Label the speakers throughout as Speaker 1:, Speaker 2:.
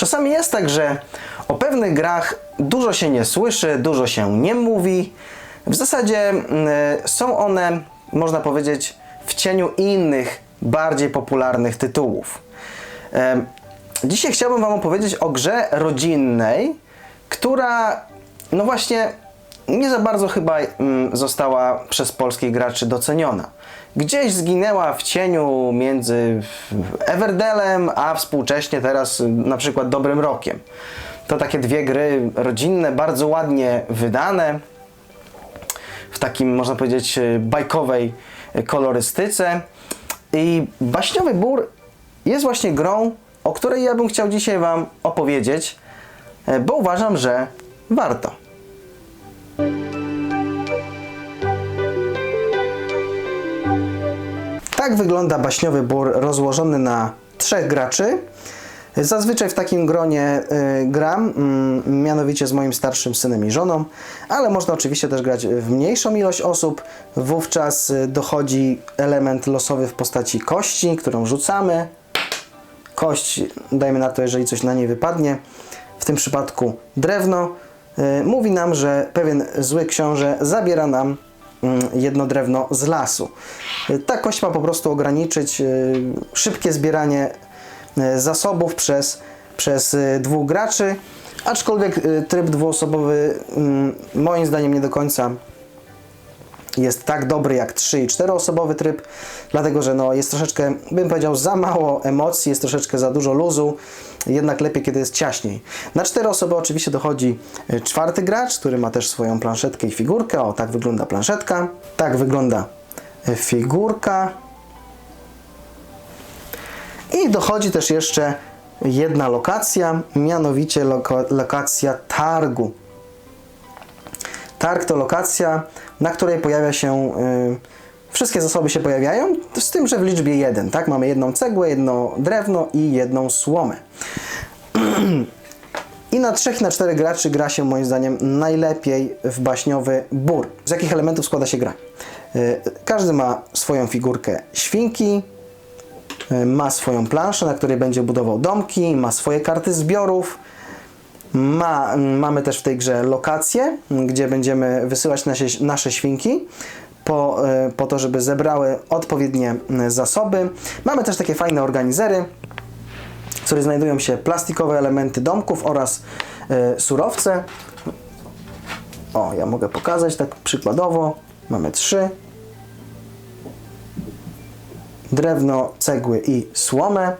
Speaker 1: Czasami jest tak, że o pewnych grach dużo się nie słyszy, dużo się nie mówi. W zasadzie mm, są one, można powiedzieć, w cieniu innych, bardziej popularnych tytułów. Em, Dzisiaj chciałbym Wam opowiedzieć o grze rodzinnej, która, no właśnie, nie za bardzo chyba mm, została przez polskich graczy doceniona. Gdzieś zginęła w cieniu między Everdelem, a współcześnie teraz y, na przykład Dobrym Rokiem. To takie dwie gry rodzinne, bardzo ładnie wydane, w takim, można powiedzieć, y, bajkowej y, kolorystyce. I Baśniowy Bór jest właśnie grą, o której ja bym chciał dzisiaj Wam opowiedzieć, bo uważam, że warto. Tak wygląda baśniowy bór rozłożony na trzech graczy. Zazwyczaj w takim gronie y, gram, mm, mianowicie z moim starszym synem i żoną, ale można oczywiście też grać w mniejszą ilość osób. Wówczas y, dochodzi element losowy w postaci kości, którą rzucamy. Kość, dajmy na to, jeżeli coś na niej wypadnie, w tym przypadku drewno, y, mówi nam, że pewien zły książę zabiera nam jedno drewno z lasu. Ta kość ma po prostu ograniczyć y, szybkie zbieranie y, zasobów przez, przez y, dwóch graczy, aczkolwiek tryb dwuosobowy mm, moim zdaniem nie do końca jest tak dobry jak 3 i 4 osobowy tryb, dlatego że no, jest troszeczkę, bym powiedział, za mało emocji, jest troszeczkę za dużo luzu, jednak lepiej kiedy jest ciaśniej. Na 4 osoby oczywiście dochodzi y, czwarty gracz, który ma też swoją planszetkę i figurkę. O, tak wygląda planszetka, tak wygląda y, figurka. I dochodzi też jeszcze jedna lokacja, mianowicie loka- lokacja targu. Targ to lokacja, na której pojawia się. y, wszystkie zasoby się pojawiają, z tym, że w liczbie 1. Tak? Mamy jedną cegłę, jedno drewno i jedną słomę. I na 3 i na 4 graczy gra się moim zdaniem najlepiej w baśniowy bór. Z jakich elementów składa się gra? Y, każdy ma swoją figurkę świnki, y, ma swoją planszę, na której będzie budował domki, ma swoje karty zbiorów. Ma, mamy też w tej grze lokacje, gdzie będziemy wysyłać nasze świnki po, e, po to, żeby zebrały odpowiednie m, zasoby. Mamy też takie fajne organizery, w których znajdują się plastikowe elementy domków oraz e, surowce. O, ja mogę pokazać tak przykładowo. Mamy trzy. Drewno, cegły i słomę.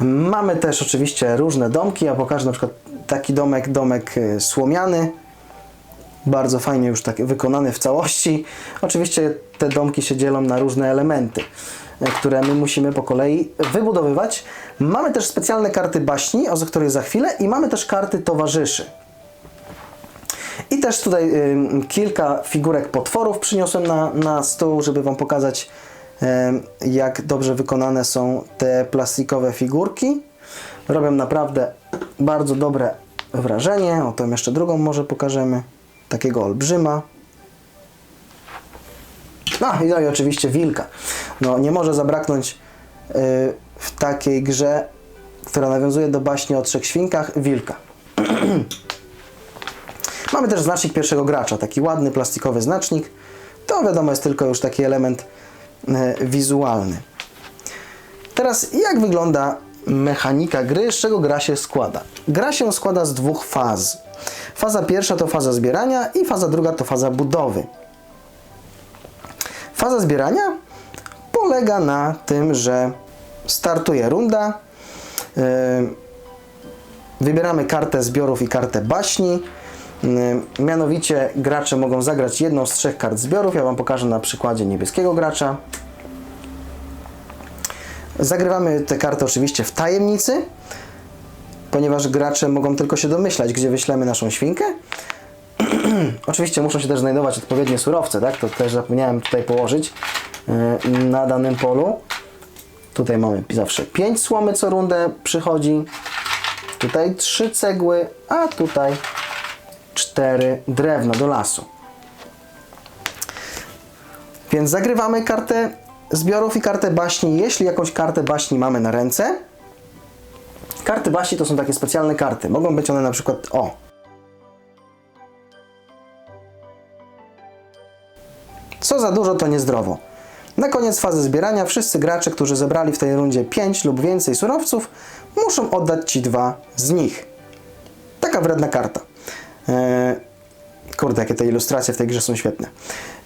Speaker 1: Mamy też oczywiście różne domki. Ja pokażę na przykład taki domek, domek słomiany. Bardzo fajnie już tak wykonany w całości. Oczywiście te domki się dzielą na różne elementy, y, które my musimy po kolei wybudowywać. Mamy też specjalne karty baśni, o których za chwilę, i mamy też karty towarzyszy. I też tutaj y, kilka figurek potworów przyniosłem na, na stół, żeby Wam pokazać, y, jak dobrze wykonane są te plastikowe figurki. Robią naprawdę bardzo dobre wrażenie. O, tam jeszcze drugą może pokażemy. Takiego olbrzyma. No i, no i oczywiście wilka. No, nie może zabraknąć y, w takiej grze, która nawiązuje do baśni o trzech świnkach, wilka. Mamy też znacznik pierwszego gracza, taki ładny plastikowy znacznik. To wiadomo jest tylko już taki element e, wizualny. Teraz jak wygląda mechanika gry, z czego gra się składa? Gra się składa z dwóch faz. Faza pierwsza to faza zbierania i faza druga to faza budowy. Faza zbierania polega na tym, że startuje runda, yy, Wybieramy kartę zbiorów i kartę baśni. Ym, Mianowicie gracze mogą zagrać jedną z trzech kart zbiorów. Ja Wam pokażę na przykładzie niebieskiego gracza. Zagrywamy te karty oczywiście w tajemnicy, ponieważ gracze mogą tylko się domyślać, gdzie wyślemy naszą świnkę. oczywiście muszą się też znajdować odpowiednie surowce, tak? To też zapomniałem tutaj położyć yy, na danym polu. Tutaj mamy zawsze 5 słomy co rundę przychodzi. Tutaj trzy cegły, a tutaj cztery drewno do lasu. Więc zagrywamy kartę zbiorów i kartę baśni, jeśli jakąś kartę baśni mamy na ręce. Karty baśni to są takie specjalne karty. Mogą być one na przykład o. Co za dużo, to niezdrowo. Na koniec fazy zbierania wszyscy gracze, którzy zebrali w tej rundzie 5 lub więcej surowców, muszą oddać Ci dwa z nich. Taka wredna karta. Eee, kurde, jakie te ilustracje w tej grze są świetne.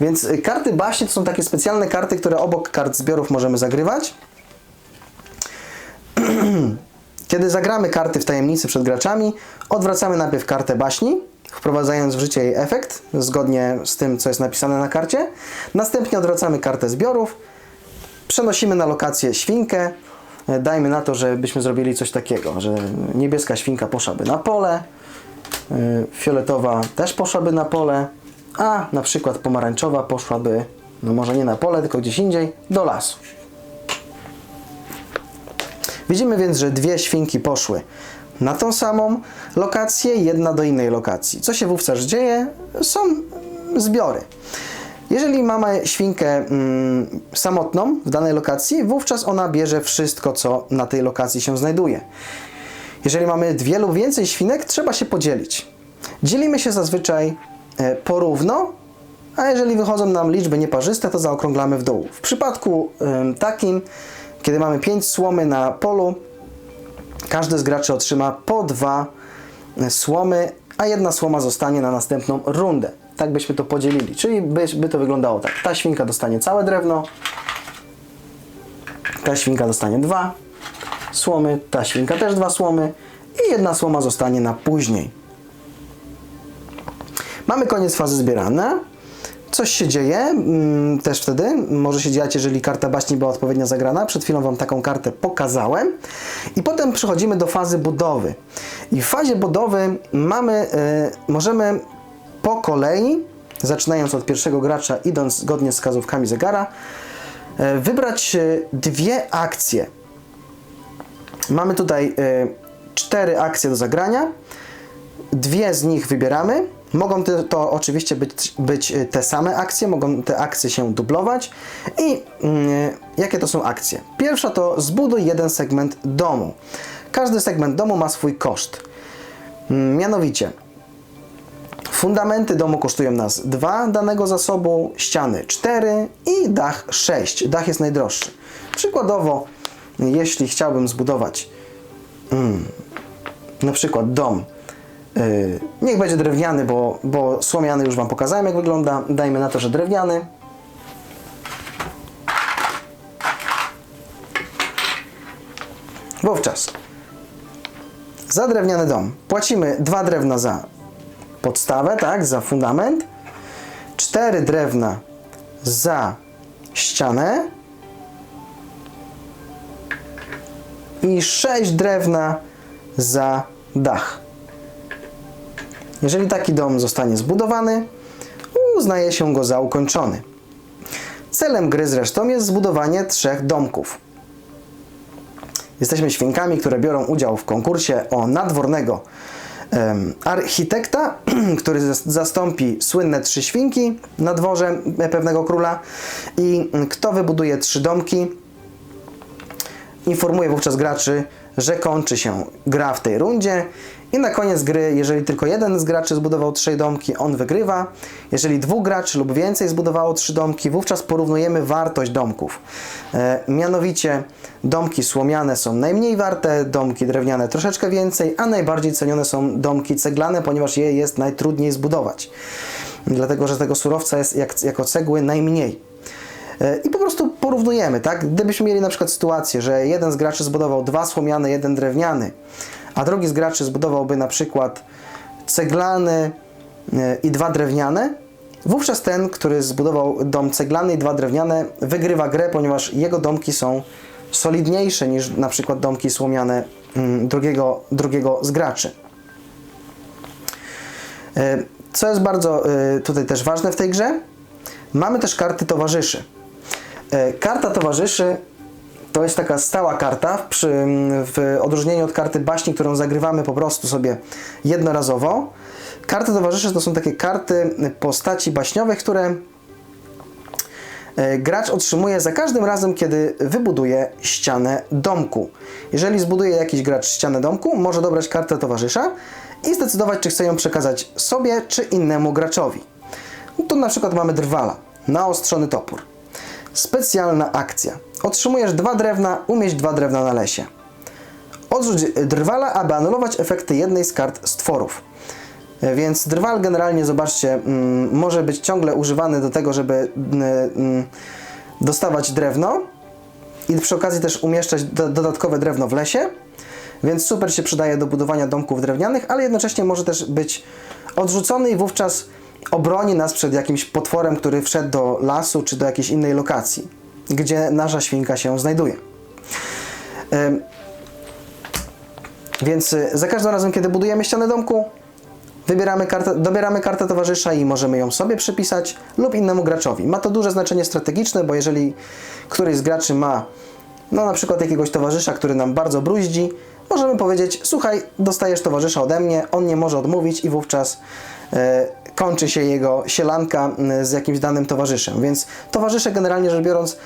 Speaker 1: Więc y, karty baśni to są takie specjalne karty, które obok kart zbiorów możemy zagrywać. Kiedy zagramy karty w tajemnicy przed graczami, odwracamy najpierw kartę baśni, wprowadzając w życie jej efekt, zgodnie z tym, co jest napisane na karcie. Następnie odwracamy kartę zbiorów, przenosimy na lokację świnkę. E, Dajmy na to, żebyśmy zrobili coś takiego, że niebieska świnka poszłaby na pole, e, fioletowa też poszłaby na pole, a na przykład pomarańczowa poszłaby, no może nie na pole, tylko gdzieś indziej, do lasu. Widzimy więc, że dwie świnki poszły na tą samą lokację, jedna do innej lokacji. Co się wówczas dzieje? Są zbiory. Jeżeli mamy świnkę mm, samotną w danej lokacji, wówczas ona bierze wszystko, co na tej lokacji się znajduje. Jeżeli mamy dwie lub więcej świnek, trzeba się podzielić. Dzielimy się zazwyczaj e, porówno, a jeżeli wychodzą nam liczby nieparzyste, to zaokrąglamy w dół. W przypadku takim, kiedy mamy 5 słomy na polu, każdy z graczy otrzyma po dwa e, słomy, a jedna słoma zostanie na następną rundę. Tak byśmy to podzielili. Czyli by, by to wyglądało tak. Ta świnka dostanie całe drewno, ta świnka dostanie dwa słomy, ta świnka też dwa słomy i jedna słoma zostanie na później. Mamy koniec fazy zbierania. Coś się dzieje mm, też wtedy. Może się dziać, jeżeli karta baśni była odpowiednio zagrana. Przed chwilą Wam taką kartę pokazałem. I potem przechodzimy do fazy budowy. I w fazie budowy mamy, e, możemy po kolei, zaczynając od pierwszego gracza, idąc zgodnie z wskazówkami zegara, e, wybrać dwie akcje. Mamy tutaj e, cztery akcje do zagrania. Dwie z nich wybieramy. Mogą te, to oczywiście być, być e, te same akcje, mogą te akcje się dublować. I mm, jakie to są akcje? Pierwsza to zbuduj jeden segment domu. Każdy segment domu ma swój koszt. Mm, Mianowicie, fundamenty domu kosztują nas 2 danego zasobu, ściany 4 i dach 6. Dach jest najdroższy. Przykładowo, jeśli chciałbym zbudować mm, na przykład dom, niech będzie drewniany, bo, bo słomiany już Wam pokazałem jak wygląda, dajmy na to, że drewniany. Wówczas za drewniany dom płacimy dwa drewna za podstawę, tak, za fundament, cztery drewna za ścianę i sześć drewna za dach. Jeżeli taki dom zostanie zbudowany, uznaje się go za ukończony. Celem gry zresztą jest zbudowanie trzech domków. Jesteśmy świnkami, które biorą udział w konkursie o nadwornego em, architekta, który zas- zastąpi słynne trzy świnki na dworze pewnego króla i mm, kto wybuduje trzy domki, informuje wówczas graczy, że kończy się gra w tej rundzie i na koniec gry, jeżeli tylko jeden z graczy zbudował trzy domki, on wygrywa. Jeżeli dwóch graczy lub więcej zbudowało trzy domki, wówczas porównujemy wartość domków. E, mianowicie domki słomiane są najmniej warte, domki drewniane troszeczkę więcej, a najbardziej cenione są domki ceglane, ponieważ je jest najtrudniej zbudować. Dlatego, że tego surowca jest jak, jako cegły najmniej. E, I po prostu porównujemy, tak? Gdybyśmy mieli na przykład sytuację, że jeden z graczy zbudował dwa słomiane, jeden drewniany, a drugi z graczy zbudowałby na przykład ceglany e, i dwa drewniane, wówczas ten, który zbudował dom ceglany i dwa drewniane, wygrywa grę, ponieważ jego domki są solidniejsze niż na przykład domki słomiane mm, drugiego, drugiego z graczy. E, Co jest bardzo e, tutaj też ważne w tej grze, mamy też karty towarzyszy. Karta towarzyszy to jest taka stała karta przy, w odróżnieniu od karty baśni, którą zagrywamy po prostu sobie jednorazowo. Karty towarzyszy to są takie karty postaci baśniowych, które e, gracz otrzymuje za każdym razem, kiedy wybuduje ścianę domku. Jeżeli zbuduje jakiś gracz ścianę domku, może dobrać kartę towarzysza i zdecydować, czy chce ją przekazać sobie, czy innemu graczowi. Tu na przykład mamy drwala, naostrzony topór. Specjalna akcja. Otrzymujesz dwa drewna, umieść dwa drewna na lesie. Odrzuć drwala, aby anulować efekty jednej z kart stworów. E, Więc drwal generalnie, zobaczcie, mm, może być ciągle używany do tego, żeby mm, mm, dostawać drewno i przy okazji też umieszczać do, dodatkowe drewno w lesie. Więc super się przydaje do budowania domków drewnianych, ale jednocześnie może też być odrzucony i wówczas obroni nas przed jakimś potworem, który wszedł do lasu czy do jakiejś innej lokacji, gdzie nasza świnka się znajduje. Więc y, za każdym razem, kiedy budujemy ścianę domku, wybieramy kartę, dobieramy kartę towarzysza i możemy ją sobie przypisać lub innemu graczowi. Ma to duże znaczenie strategiczne, bo jeżeli któryś z graczy ma no na przykład jakiegoś towarzysza, który nam bardzo bruździ, możemy powiedzieć, słuchaj, dostajesz towarzysza ode mnie, on nie może odmówić i wówczas e, kończy się jego sielanka m, z jakimś danym towarzyszem. Więc towarzysze generalnie rzecz biorąc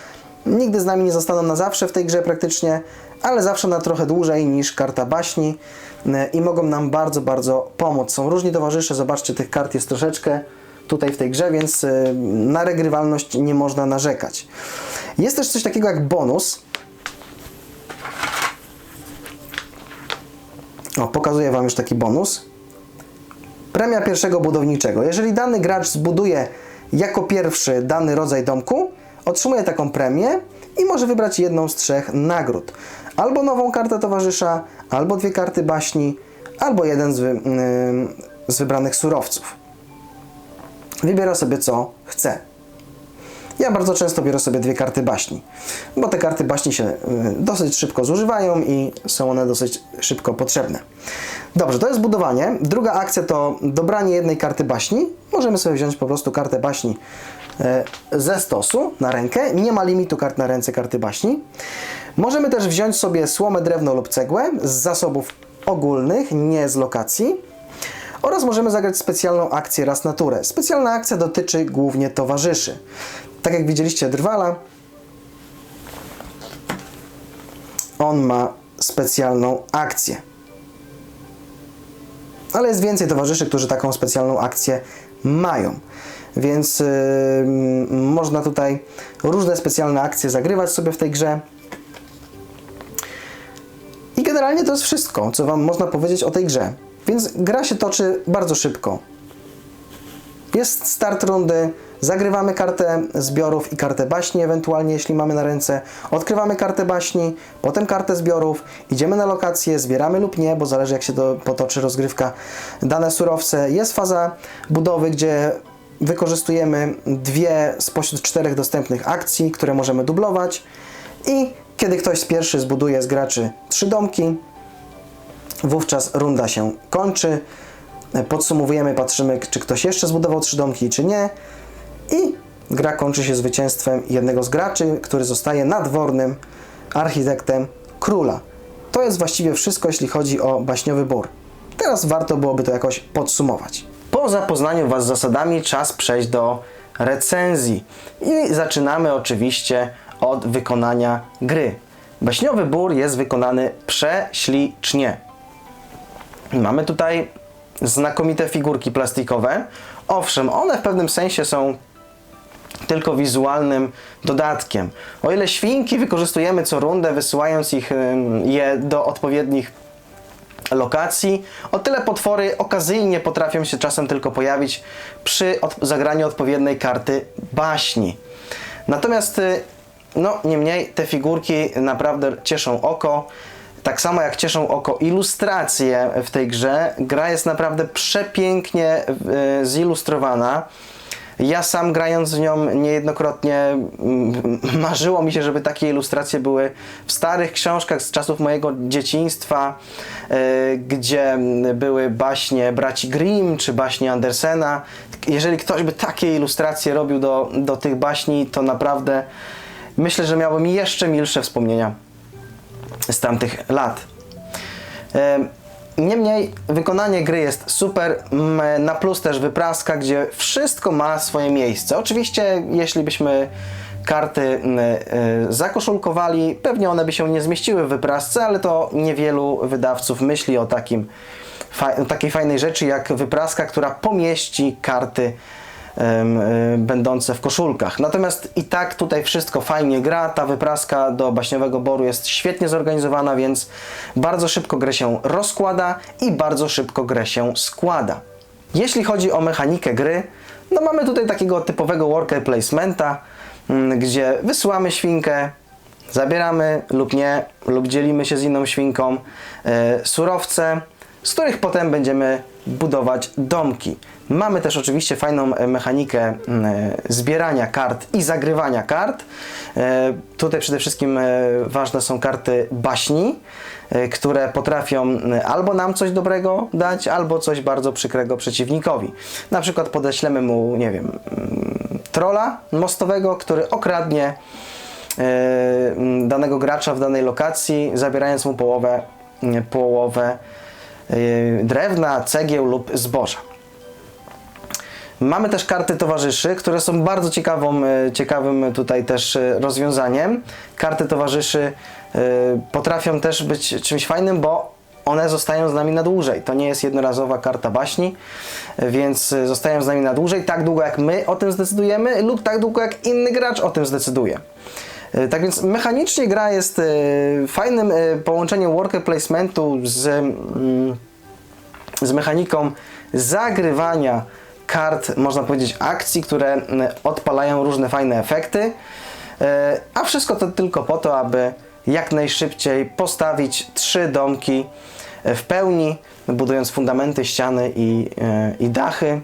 Speaker 1: nigdy z nami nie zostaną na zawsze w tej grze praktycznie, ale zawsze na trochę dłużej niż karta baśni e, i mogą nam bardzo, bardzo pomóc. Są różni towarzysze, zobaczcie, tych kart jest troszeczkę tutaj w tej grze, więc e, na regrywalność nie można narzekać. Jest też coś takiego jak bonus. O, pokazuję Wam już taki bonus. Premia pierwszego budowniczego. Jeżeli dany gracz zbuduje jako pierwszy dany rodzaj domku, otrzymuje taką premię i może wybrać jedną z trzech nagród. Albo nową kartę towarzysza, albo dwie karty baśni, albo jeden z, wy, ym, z wybranych surowców. Wybiera sobie co chce. Ja bardzo często biorę sobie dwie karty baśni, bo te karty baśni się y, dosyć szybko zużywają i są one dosyć szybko potrzebne. Dobrze, to jest budowanie. Druga akcja to dobranie jednej karty baśni. Możemy sobie wziąć po prostu kartę baśni e, ze stosu na rękę. Nie ma limitu kart na ręce karty baśni. Możemy też wziąć sobie słomę, drewno lub cegłę z zasobów ogólnych, nie z lokacji. Oraz możemy zagrać specjalną akcję raz na turę. Specjalna akcja dotyczy głównie towarzyszy. Tak jak widzieliście Drwala, on ma specjalną akcję. Ale jest więcej towarzyszy, którzy taką specjalną akcję mają. Więc yy, można tutaj różne specjalne akcje zagrywać sobie w tej grze. I generalnie to jest wszystko, co Wam można powiedzieć o tej grze. Więc gra się toczy bardzo szybko. Jest start rundy, zagrywamy kartę zbiorów i kartę baśni, ewentualnie jeśli mamy na ręce. Odkrywamy kartę baśni, potem kartę zbiorów, idziemy na lokację, zbieramy lub nie, bo zależy jak się to potoczy rozgrywka, dane surowce. Jest faza budowy, gdzie wykorzystujemy dwie spośród czterech dostępnych akcji, które możemy dublować i kiedy ktoś z pierwszy zbuduje z graczy trzy domki, wówczas runda się kończy. Podsumowujemy, patrzymy, czy ktoś jeszcze zbudował trzy domki, czy nie. I gra kończy się zwycięstwem jednego z graczy, który zostaje nadwornym architektem króla. To jest właściwie wszystko, jeśli chodzi o baśniowy bór. Teraz warto byłoby to jakoś podsumować. Po zapoznaniu Was z zasadami, czas przejść do recenzji. I zaczynamy oczywiście od wykonania gry. Baśniowy bór jest wykonany prześlicznie. Mamy tutaj znakomite figurki plastikowe. Owszem, one w pewnym sensie są tylko wizualnym dodatkiem. O ile świnki wykorzystujemy co rundę, wysyłając ich, je do odpowiednich lokacji, o tyle potwory okazyjnie potrafią się czasem tylko pojawić przy od zagraniu odpowiedniej karty baśni. Natomiast, y, no niemniej, te figurki naprawdę cieszą oko. Tak samo jak cieszą oko ilustracje w tej grze, gra jest naprawdę przepięknie y, zilustrowana. Ja sam grając w nią niejednokrotnie mm, marzyło mi się, żeby takie ilustracje były w starych książkach z czasów mojego dzieciństwa, y, gdzie były baśnie braci Grimm czy baśnie Andersena. Jeżeli ktoś by takie ilustracje robił do, do tych baśni, to naprawdę myślę, że miałbym jeszcze milsze wspomnienia z tamtych lat. Em, Niemniej wykonanie gry jest super, na plus też wypraska, gdzie wszystko ma swoje miejsce. Oczywiście, jeśli byśmy karty y, zakoszulkowali. Pewnie one by się nie zmieściły w wyprasce, ale to niewielu wydawców myśli o takim, takiej fajnej rzeczy jak wypraska, która pomieści karty będące w koszulkach. Natomiast i tak tutaj wszystko fajnie gra. Ta wypraska do baśniowego boru jest świetnie zorganizowana, więc bardzo szybko grę się rozkłada i bardzo szybko grę się składa. Jeśli chodzi o mechanikę gry, no mamy tutaj takiego typowego worker placementa, mm, gdzie wysyłamy świnkę, zabieramy lub nie, lub dzielimy się z inną świnką e, surowce, z których potem będziemy budować domki. Mamy też oczywiście fajną e, mechanikę e, zbierania kart i zagrywania kart. E, Tutaj przede wszystkim ważne są karty baśni, które potrafią albo nam coś dobrego dać, albo coś bardzo przykrego przeciwnikowi. Na przykład podeślemy mu, nie wiem, mm, trolla mostowego, który okradnie danego gracza w danej lokacji, zabierając mu połowę, połowę drewna, cegieł lub zboża. Mamy też karty towarzyszy, które są bardzo ciekawą, e, ciekawym tutaj też e, rozwiązaniem. Karty towarzyszy e, potrafią też być czymś fajnym, bo one zostają z nami na dłużej. To nie jest jednorazowa karta baśni, więc zostają z nami na dłużej, tak długo jak my o tym zdecydujemy, lub tak długo jak inny gracz o tym zdecyduje. Tak więc mechanicznie gra jest fajnym połączeniem worker placementu z, mm, z mechaniką zagrywania kart, można powiedzieć, akcji, które mm, odpalają różne fajne efekty. E, A wszystko to tylko po to, aby jak najszybciej postawić trzy domki e, w pełni, budując fundamenty, ściany i, e, i dachy,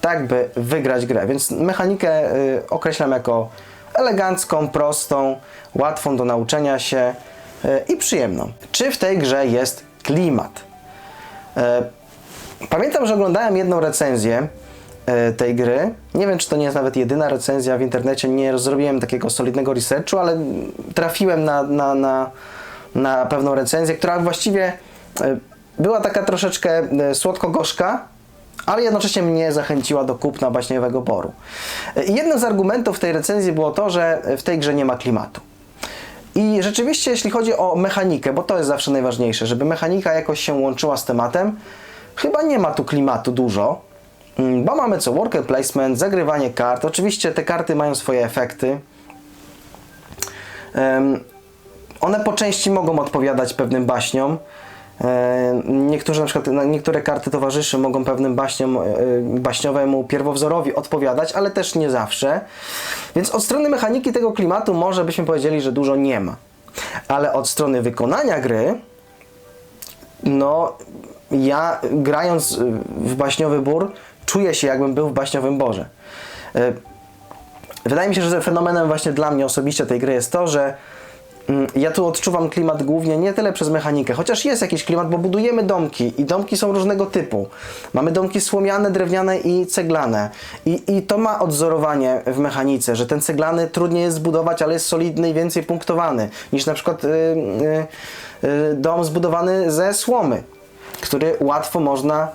Speaker 1: tak by wygrać grę. Więc mechanikę określam jako elegancką, prostą, łatwą do nauczenia się i przyjemną. Czy w tej grze jest klimat? Pamiętam, że oglądałem jedną recenzję tej gry. Nie wiem, czy to nie jest nawet jedyna recenzja w internecie. Nie zrobiłem takiego solidnego researchu, ale trafiłem na, na, na, na pewną recenzję, która właściwie e, była taka troszeczkę e, słodko-gorzka, ale jednocześnie mnie zachęciła do kupna baśniowego boru. E, Jednym z argumentów tej recenzji było to, że w tej grze nie ma klimatu. I rzeczywiście, jeśli chodzi o mechanikę, bo to jest zawsze najważniejsze, żeby mechanika jakoś się łączyła z tematem, chyba nie ma tu klimatu dużo, bo mamy co? Worker placement, zagrywanie kart. Oczywiście te karty mają swoje efekty. One po części mogą odpowiadać pewnym baśniom. Niektórzy, na przykład, niektóre karty towarzyszy mogą pewnym baśniom, e, baśniowemu pierwowzorowi odpowiadać, ale też nie zawsze. Więc od strony mechaniki tego klimatu może byśmy powiedzieli, że dużo nie ma. Ale od strony wykonania gry, no ja grając w baśniowy bór, czuję się jakbym był w baśniowym borze. Y, Wydaje mi się, że fenomenem właśnie dla mnie osobiście tej gry jest to, że mm, ja tu odczuwam klimat głównie nie tyle przez mechanikę, chociaż jest jakiś klimat, bo budujemy domki i domki są różnego typu. Mamy domki słomiane, drewniane i ceglane. I, i to ma odzorowanie w mechanice, że ten ceglany trudniej jest zbudować, ale jest solidny i więcej punktowany niż na przykład y, y, y, dom zbudowany ze słomy, który łatwo można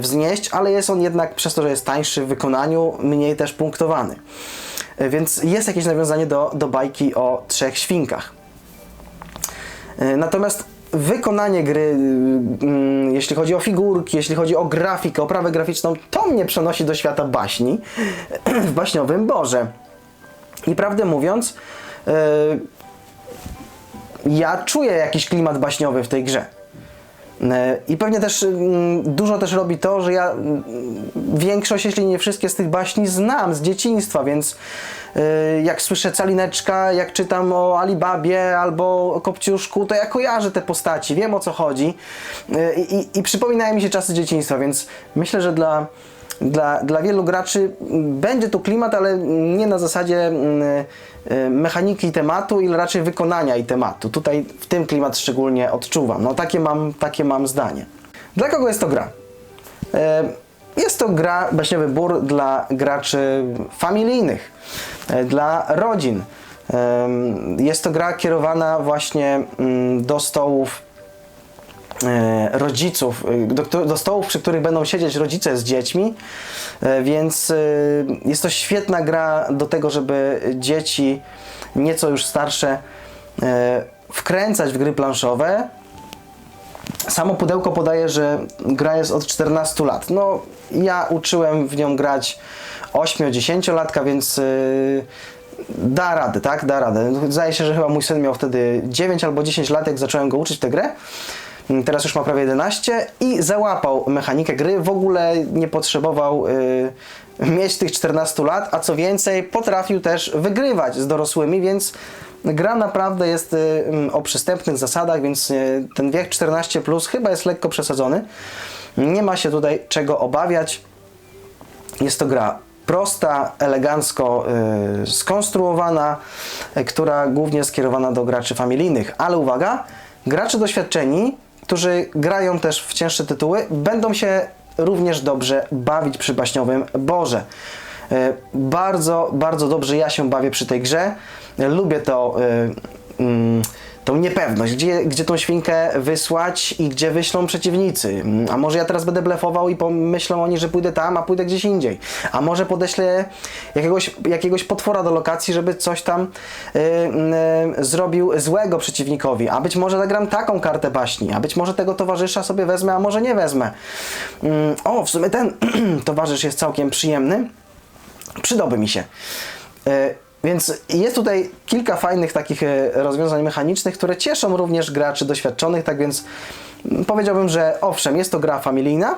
Speaker 1: wznieść, ale jest on jednak przez to, że jest tańszy w wykonaniu, mniej też punktowany. Y, Więc jest jakieś nawiązanie do, do bajki o trzech świnkach. E, Natomiast wykonanie gry, y, mm, jeśli chodzi o figurki, jeśli chodzi o grafikę, oprawę graficzną, to mnie przenosi do świata baśni w baśniowym Boże. I prawdę mówiąc, ja czuję jakiś klimat baśniowy w tej grze. E, I pewnie też mm, dużo też robi to, że ja mm, większość, jeśli nie wszystkie z tych baśni znam z dzieciństwa, więc y, jak słyszę Calineczka, jak czytam o Alibabie albo o Kopciuszku, to ja kojarzę te postaci, wiem o co chodzi. Y, i, i, i przypominają mi się czasy dzieciństwa, więc myślę, że dla, dla, dla wielu graczy będzie tu klimat, ale nie na zasadzie mm, y, mechaniki tematu, ile raczej wykonania i tematu. Tutaj w tym klimat szczególnie odczuwam. No takie mam, takie mam zdanie. Dla kogo jest to gra? E, Jest to gra baśniowy bór dla graczy familijnych, e, dla rodzin. Jest to gra kierowana właśnie mm, do stołów rodziców, e, do, do stołów, przy których będą siedzieć rodzice z dziećmi, e, więc e, jest to świetna gra do tego, żeby dzieci nieco już starsze e, wkręcać w gry planszowe. Samo pudełko podaje, że gra jest od 14 lat. No, ja uczyłem w nią grać 8-10 latka, więc da radę, tak? Da radę. Zdaje się, że chyba mój syn miał wtedy 9 albo 10 lat, jak zacząłem go uczyć tę grę. Mm, Teraz już ma prawie 11 i załapał mechanikę gry. W ogóle nie potrzebował yy, mieć tych 14 lat, a co więcej, potrafił też wygrywać z dorosłymi, więc gra naprawdę jest y, mm, o przystępnych zasadach, więc y, ten wiek 14 plus chyba jest lekko przesadzony. Nie ma się tutaj czego obawiać. Jest to gra prosta, elegancko y, skonstruowana, y, która głównie skierowana do graczy familijnych. Ale uwaga, gracze doświadczeni, którzy grają też w cięższe tytuły, będą się również dobrze bawić przy baśniowym Boże. Y, bardzo, bardzo dobrze ja się bawię przy tej grze. Lubię to. y, mm, tą niepewność, gdzie, gdzie tą świnkę wysłać i gdzie wyślą przeciwnicy. A może ja teraz będę blefował i pomyślą oni, że pójdę tam, a pójdę gdzieś indziej. A może podeślę jakiegoś, jakiegoś potwora do lokacji, żeby coś tam y, y, zrobił złego przeciwnikowi. A być może zagram taką kartę baśni, a być może tego towarzysza sobie wezmę, a może nie wezmę. Mm, O, w sumie ten towarzysz jest całkiem przyjemny. Przydałby mi się. E, Więc jest tutaj kilka fajnych takich e, rozwiązań mechanicznych, które cieszą również graczy doświadczonych, tak więc mm, powiedziałbym, że owszem, jest to gra familijna,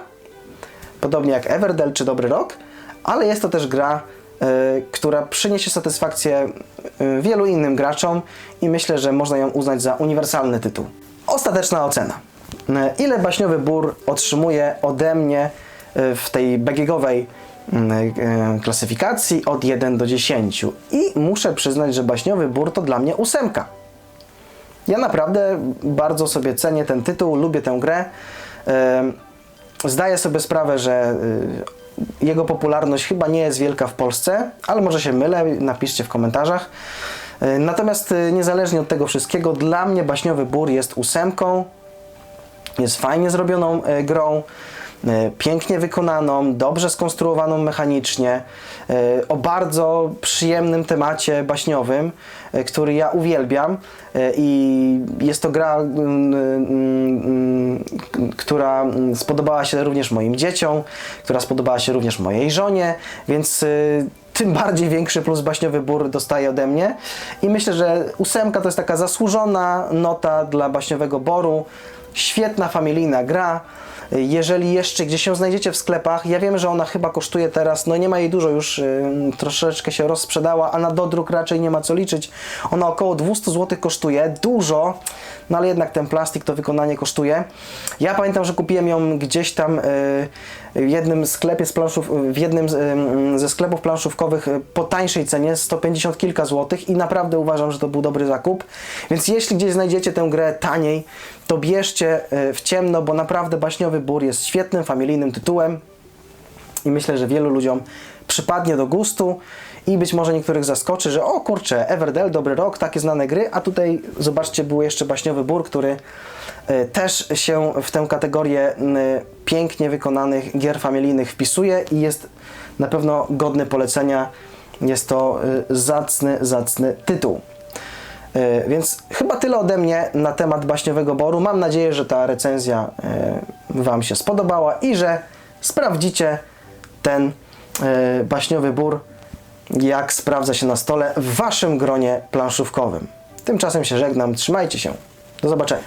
Speaker 1: podobnie jak Everdell czy Dobry Rok, ale jest to też gra, e, która przyniesie satysfakcję e, wielu innym graczom i myślę, że można ją uznać za uniwersalny tytuł. Ostateczna ocena. Ile baśniowy bór otrzymuje ode mnie w tej e, klasyfikacji od 1 do 10 i muszę przyznać, że baśniowy bór to dla mnie ósemka. Ja naprawdę bardzo sobie cenię ten tytuł, lubię tę grę. Em, Zdaję sobie sprawę, że y, jego popularność chyba nie jest wielka w Polsce, ale może się mylę, napiszcie w komentarzach. Natomiast niezależnie od tego wszystkiego, dla mnie Baśniowy Bór jest ósemką. Jest fajnie zrobioną e, grą, e, pięknie wykonaną, dobrze skonstruowaną mechanicznie, e, o bardzo przyjemnym temacie baśniowym, e, który ja uwielbiam e, i jest to gra, mm, mm, mm, która spodobała się również moim dzieciom, która spodobała się również mojej żonie, więc e, tym bardziej większy plus baśniowy bór dostaje ode mnie i myślę, że ósemka to jest taka zasłużona nota dla baśniowego boru. Świetna familijna gra. Jeżeli jeszcze gdzieś ją znajdziecie w sklepach, ja wiem, że ona chyba kosztuje teraz, no nie ma jej dużo już, y, troszeczkę się rozsprzedała, a na dodruk raczej nie ma co liczyć. Ona około 200 zł kosztuje, dużo, no ale jednak ten plastik, to wykonanie kosztuje. Ja pamiętam, że kupiłem ją gdzieś tam y, w jednym sklepie z planszów, w jednym y, ze sklepów planszówkowych po tańszej cenie, 150 kilka złotych i naprawdę uważam, że to był dobry zakup. Więc jeśli gdzieś znajdziecie tę grę taniej, to bierzcie y, w ciemno, bo naprawdę Baśniowy Bór jest świetnym familijnym tytułem i myślę, że wielu ludziom przypadnie do gustu i być może niektórych zaskoczy, że o kurczę, Everdell, Dobry Rok, takie znane gry, a tutaj zobaczcie, był jeszcze Baśniowy Bór, który y, też się w tę kategorię pięknie wykonanych gier familijnych wpisuje i jest na pewno godny polecenia. Jest to y, zacny, zacny tytuł. E, Więc chyba tyle ode mnie na temat baśniowego boru. Mam nadzieję, że ta recenzja e, Wam się spodobała i że sprawdzicie ten e, baśniowy bór, jak sprawdza się na stole w Waszym gronie planszówkowym. Tymczasem się żegnam. Trzymajcie się. Do zobaczenia.